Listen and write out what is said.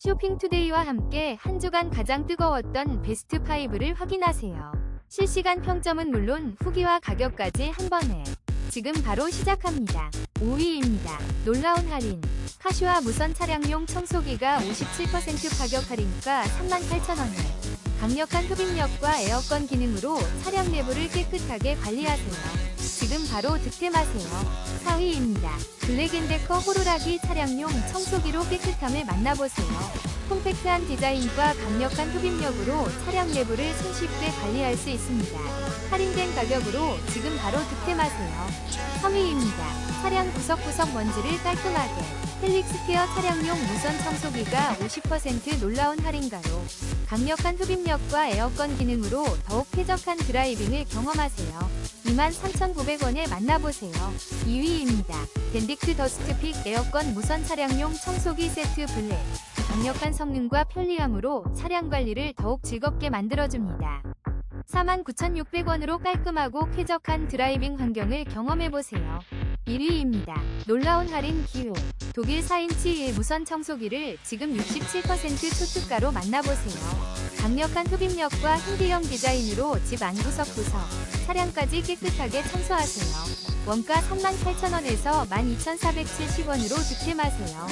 쇼핑투데이와 함께 한 주간 가장 뜨거웠던 베스트 5를 확인하세요. 실시간 평점은 물론 후기와 가격까지 한 번에 지금 바로 시작합니다. 5위입니다. 놀라운 할인. 카슈아 무선 차량용 청소기가 57% 가격 할인가 38,000원에 강력한 흡입력과 에어컨 기능으로 차량 내부를 깨끗하게 관리하세요. 지금 바로 득템하세요. 4위입니다. 블랙앤데커 호루라기 차량용 청소기로 깨끗함을 만나보세요. 콤팩트한 디자인과 강력한 흡입력으로 차량 내부를 손쉽게 관리할 수 있습니다. 할인된 가격으로 지금 바로 득템하세요. 3위입니다. 차량 구석구석 먼지를 깔끔하게 헬릭스케어 차량용 무선 청소기가 50% 놀라운 할인가로 강력한 흡입력과 에어컨 기능으로 더욱 쾌적한 드라이빙을 경험하세요. 23,900원에 만나보세요. 2위입니다. 덴딕트 더스트픽 에어컨 무선 차량용 청소기 세트 블랙. 강력한 성능과 편리함으로 차량 관리를 더욱 즐겁게 만들어줍니다. 49,600원으로 깔끔하고 쾌적한 드라이빙 환경을 경험해보세요. 1위입니다. 놀라운 할인 기회. 독일 4인치 무선 청소기를 지금 67% 초특가로 만나보세요. 강력한 흡입력과 힌디형 디자인으로 집 안 구석 구석, 차량까지 깨끗하게 청소하세요. 원가 38,000원에서 12,470원으로 득템하세요.